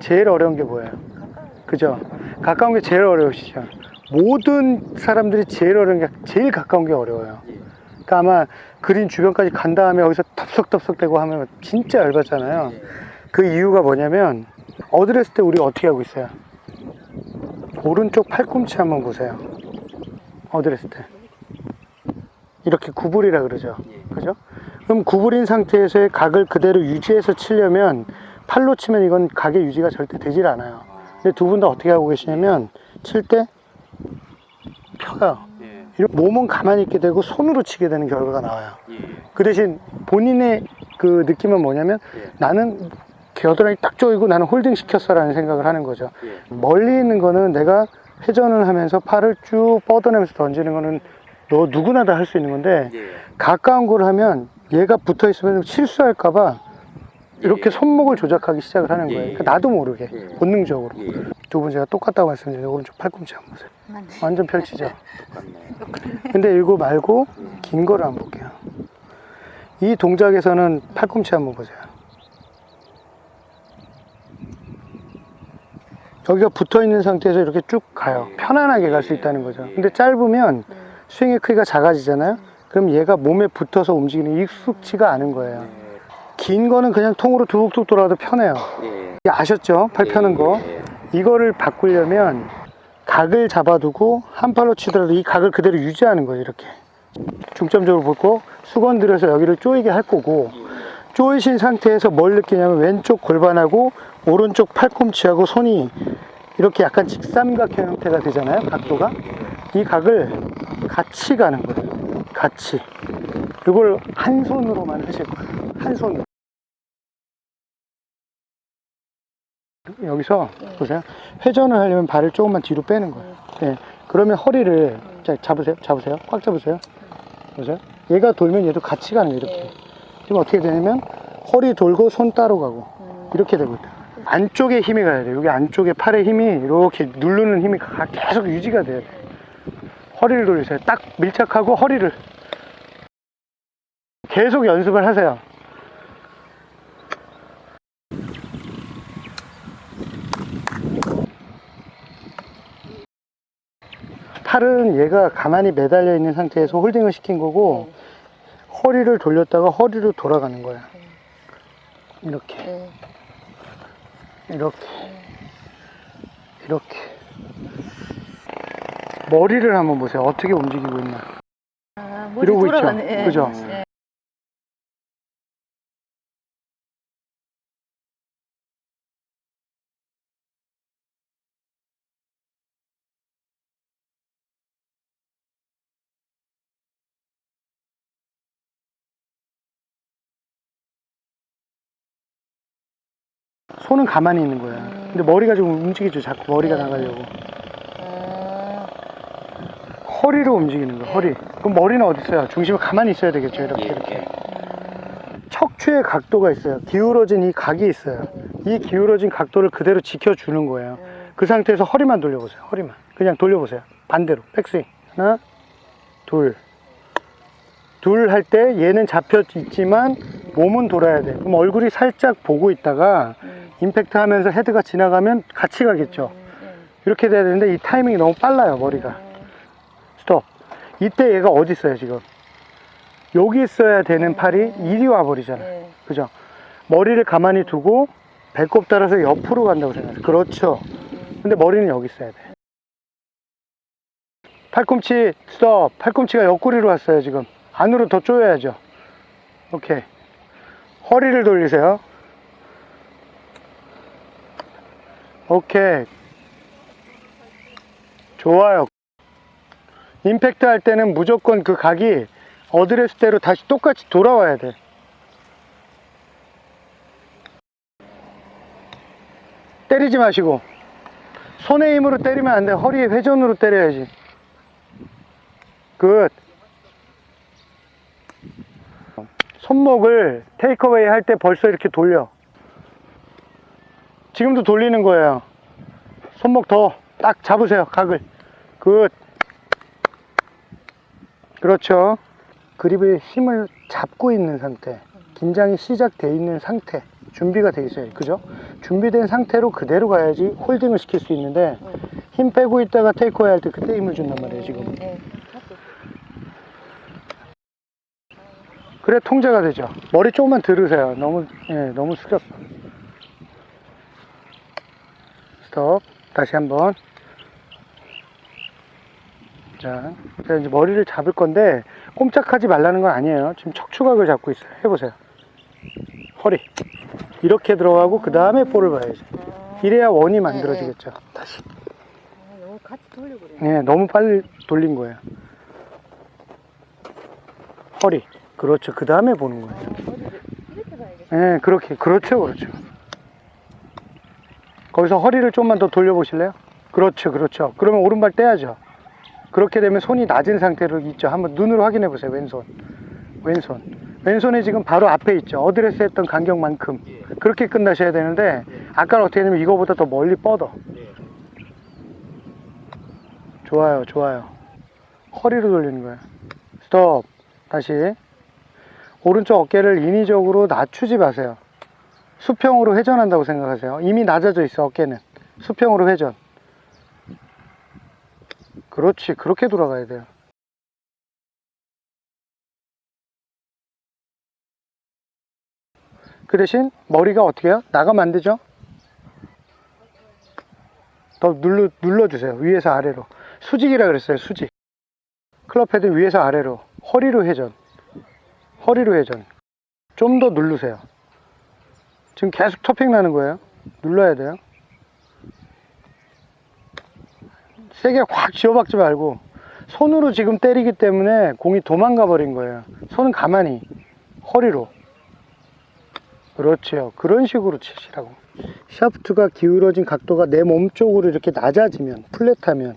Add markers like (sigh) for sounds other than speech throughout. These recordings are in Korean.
제일 어려운 게 뭐예요? 그죠? 가까운 게 제일 어려우시죠? 모든 사람들이 제일 어려운 게 제일 가까운 게 어려워요. 그러니까 아마 그린 주변까지 간 다음에 여기서 덥석덥석 대고 하면 진짜 열받잖아요. 그 이유가 뭐냐면 어드레스 때 우리 어떻게 하고 있어요? 오른쪽 팔꿈치 한번 보세요. 어드레스 때. 이렇게 구부리라 그러죠. 그죠? 그럼 구부린 상태에서의 각을 그대로 유지해서 치려면 팔로 치면 이건 각의 유지가 절대 되질 않아요. 근데 두 분 다 어떻게 하고 계시냐면 칠 때 펴요. 예. 이렇게 몸은 가만히 있게 되고 손으로 치게 되는 결과가 나와요. 예. 그 대신 본인의 그 느낌은 뭐냐면 예. 나는 겨드랑이 딱 조이고 나는 홀딩 시켰어라는 생각을 하는 거죠. 예. 멀리 있는 거는 내가 회전을 하면서 팔을 쭉 뻗어내면서 던지는 거는 너 누구나 다 할 수 있는 건데 예. 가까운 걸 하면 얘가 붙어 있으면 실수할까봐 이렇게 예. 손목을 조작하기 시작을 하는 거예요. 예. 그러니까 나도 모르게 예. 본능적으로. 예. 두분 제가 똑같다고 말씀드렸는데 오른쪽 팔꿈치 한번 보세요. 맞네. 완전 펼치죠. 근데 이거 말고 예. 긴 거를 한번 볼게요. 이 동작에서는 팔꿈치 한번 보세요. 여기가 붙어 있는 상태에서 이렇게 쭉 가요. 편안하게 갈 수 있다는 거죠. 근데 짧으면 음. 스윙의 크기가 작아지잖아요. 그럼 얘가 몸에 붙어서 움직이는 게 익숙치가 않은 거예요. 긴 거는 그냥 통으로 툭툭 돌아도 편해요. 예. 아셨죠? 팔 펴는 거. 예. 이거를 바꾸려면 각을 잡아두고 한 팔로 치더라도 이 각을 그대로 유지하는 거예요 이렇게 중점적으로 보고 수건 들여서 여기를 조이게 할 거고 조이신 상태에서 뭘 느끼냐면 왼쪽 골반하고 오른쪽 팔꿈치하고 손이 이렇게 약간 직삼각형 형태가 되잖아요 각도가 이 각을 같이 가는 거예요 같이 이걸 한 손으로만 하실 거예요 한 손으로 여기서 보세요. 회전을 하려면 발을 조금만 뒤로 빼는 거예요. 네. 그러면 허리를 자, 잡으세요. 잡으세요. 꽉 잡으세요. 보세요. 얘가 돌면 얘도 같이 가는 거예요. 이렇게. 지금 어떻게 되냐면 허리 돌고 손 따로 가고 이렇게 되고 있다. 안쪽에 힘이 가야 돼요. 여기 안쪽에 팔에 힘이 이렇게 누르는 힘이 가- 계속 유지가 돼야 돼요. 허리를 돌리세요. 딱 밀착하고 허리를 계속 연습을 하세요. 팔은 얘가 가만히 매달려 있는 상태에서 홀딩을 시킨 거고 허리를 돌렸다가 허리로 돌아가는 거야. 이렇게, 네. 이렇게, 이렇게. 머리를 한번 보세요. 어떻게 움직이고 있나. 아, 머리 이러고 있죠. 돌아가네. 예. 그죠? 예. 손은 가만히 있는 거야. 근데 머리가 좀 움직이죠. 자꾸 머리가 네. 나가려고. 아, 허리로 움직이는 거야. 허리. 그럼 머리는 어디 있어요? 중심이 가만히 있어야 되겠죠. 이렇게 예. 이렇게. 척추의 각도가 있어요. 기울어진 이 각이 있어요. 이 기울어진 각도를 그대로 지켜주는 거예요. 음. 그 상태에서 허리만 돌려보세요. 허리만. 그냥 돌려보세요. 반대로. 백스윙. 하나, 둘. 둘 할 때 얘는 잡혀 있지만 몸은 돌아야 돼. 그럼 얼굴이 살짝 보고 있다가 음, 임팩트 하면서 헤드가 지나가면 같이 가겠죠. 음, 이렇게 돼야 되는데 이 타이밍이 너무 빨라요. 머리가. 음. 스톱. 이때 얘가 어디 있어요, 지금? 여기 있어야 되는 팔이 이리 와버리잖아요. 네. 그죠? 머리를 가만히 두고 배꼽 따라서 옆으로 간다고 생각해요. 그렇죠. 근데 머리는 여기 있어야 돼. 팔꿈치 스톱. 팔꿈치가 옆구리로 왔어요, 지금. 안으로 더 조여야죠. 오케이. 허리를 돌리세요. 오케이. 좋아요. 임팩트 할 때는 무조건 그 각이 어드레스대로 다시 똑같이 돌아와야 돼. 때리지 마시고 손의 힘으로 때리면 안 돼. 허리에 회전으로 때려야지. 굿. 손목을 테이크어웨이 할 때 벌써 이렇게 돌려. 지금도 돌리는 거예요. 손목 더 딱 잡으세요. 각을. 굿. 그렇죠. 그립의 힘을 잡고 있는 상태. 긴장이 시작돼 있는 상태. 준비가 돼 있어요. 그죠? 준비된 상태로 그대로 가야지 홀딩을 시킬 수 있는데 힘 빼고 있다가 테이크어웨이 할 때 그때 힘을 준단 말이에요, 지금. 그래 통제가 되죠. 머리 조금만 들으세요. 너무 예, 너무 숙였어. 스톱. 다시 한번. 자, 자 이제 머리를 잡을 건데 꼼짝하지 말라는 건 아니에요. 지금 척추각을 잡고 있어요. 해보세요. 허리. 이렇게 들어가고 그 다음에 볼을 봐야지. 이래야 원이 만들어지겠죠. 다시. 아, 너무 같이 돌리고 그래. 예, 너무 빨리 돌린 거예요. 허리. 그렇죠. 그 다음에 보는 거예요. 예, 그렇게. 그렇죠, 그렇죠. 거기서 허리를 좀만 더 돌려보실래요? 그렇죠, 그렇죠. 그러면 오른발 떼야죠. 그렇게 되면 손이 낮은 상태로 있죠. 한번 눈으로 확인해 보세요, 왼손. 왼손. 왼손이 지금 바로 앞에 있죠. 어드레스 했던 간격만큼. 그렇게 끝나셔야 되는데, 아까는 어떻게 했냐면 이거보다 더 멀리 뻗어. 좋아요, 좋아요. 허리로 돌리는 거예요. 스톱. 다시. 오른쪽 어깨를 인위적으로 낮추지 마세요. 수평으로 회전한다고 생각하세요. 이미 낮아져 있어, 어깨는. 수평으로 회전. 그렇지. 그렇게 돌아가야 돼요. 그 대신 머리가 어떻게 해요? 나가면 안 되죠? 더 눌러, 눌러주세요. 위에서 아래로. 수직이라 그랬어요. 수직. 클럽 헤드 위에서 아래로. 허리로 회전. 허리로 회전. 좀 더 누르세요. 지금 계속 토핑 나는 거예요. 눌러야 돼요. 세게 확 쥐어박지 말고 손으로 지금 때리기 때문에 공이 도망가 버린 거예요. 손은 가만히 허리로. 그렇죠. 그런 식으로 치시라고. 샤프트가 기울어진 각도가 내 몸 쪽으로 이렇게 낮아지면 플랫하면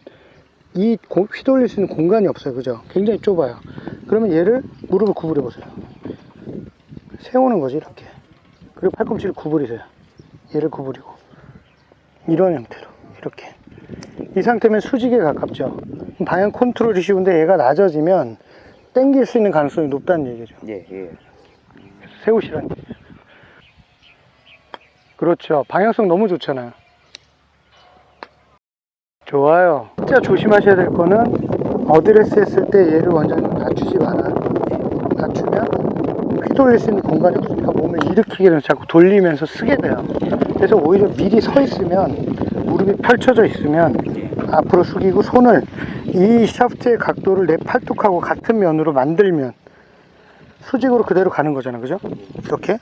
이 공- 휘돌릴 수 있는 공간이 없어요. 그죠? 굉장히 좁아요. 그러면 얘를 무릎을 구부려 보세요. 세우는 거지 이렇게. 그리고 팔꿈치를 구부리세요. 얘를 구부리고 이런 형태로 이렇게. 이 상태면 수직에 가깝죠. 방향 컨트롤이 쉬운데 얘가 낮아지면 당길 수 있는 가능성이 높다는 얘기죠. 예, 예. 세우시라는 얘기죠. 그렇죠. 방향성 너무 좋잖아요. 좋아요. 진짜 조심하셔야 될 거는 어드레스 했을 때 얘를 완전히 낮추지 마라. 낮추면 휘돌릴 수 있는 공간이 없으니까 몸을 일으키게 되면 자꾸 돌리면서 쓰게 돼요. 그래서 오히려 미리 서 있으면 무릎이 펼쳐져 있으면 앞으로 숙이고 손을 이 샤프트의 각도를 내 팔뚝하고 같은 면으로 만들면 수직으로 그대로 가는 거잖아. 그죠? 이렇게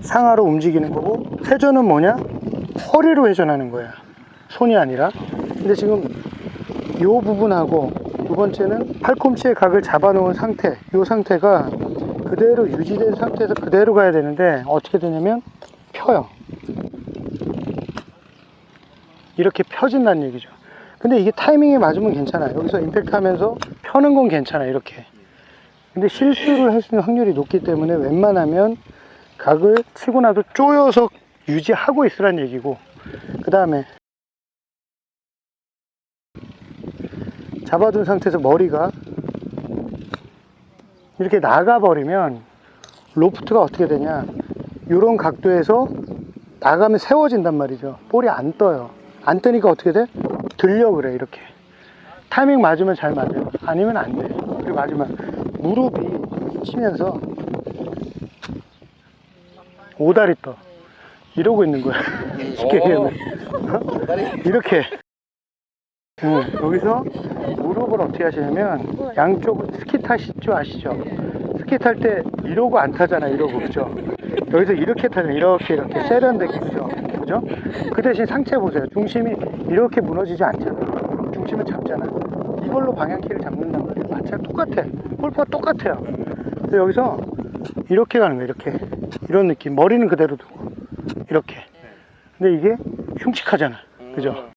상하로 움직이는 거고 회전은 뭐냐? 허리로 회전하는 거야. 손이 아니라. 근데 지금 이 부분하고 두 번째는 팔꿈치의 각을 잡아놓은 상태. 이 상태가 그대로 유지된 상태에서 그대로 가야 되는데 어떻게 되냐면 펴요. 이렇게 펴진다는 얘기죠. 근데 이게 타이밍에 맞으면 괜찮아요. 여기서 임팩트 하면서 펴는 건 괜찮아. 이렇게. 근데 실수를 할 수 있는 확률이 높기 때문에 웬만하면 각을 치고 나도 쪼여서 유지하고 있으란 얘기고 그 다음에 잡아둔 상태에서 머리가 이렇게 나가버리면 로프트가 어떻게 되냐? 이런 각도에서 나가면 세워진단 말이죠. 볼이 안 떠요. 안 뜨니까 어떻게 돼? 들려 그래 이렇게. 타이밍 맞으면 잘 맞아요. 아니면 안돼. 그리고 마지막 무릎이 치면서 오다리 떠. 이러고 있는 거야. (laughs) 쉽게 얘기하면. 어? 이렇게. 응, 여기서 무릎을 어떻게 하시냐면 양쪽 스키 줄 아시죠? 스키 탈 때 이러고 안 타잖아 이러고 그죠? 여기서 이렇게 타잖아 이렇게 이렇게. 세련되게 그죠? 그죠? 그 대신 상체 보세요. 중심이 이렇게 무너지지 않잖아. 중심을 잡잖아. 이걸로 방향키를 잡는단 말이에요 마찬가지 똑같아. 골프가 똑같아요. 근데 여기서 이렇게 가는 거예요 이렇게. 이런 느낌. 머리는 그대로 두고. 이렇게. 근데 이게 흉측하잖아. 그죠?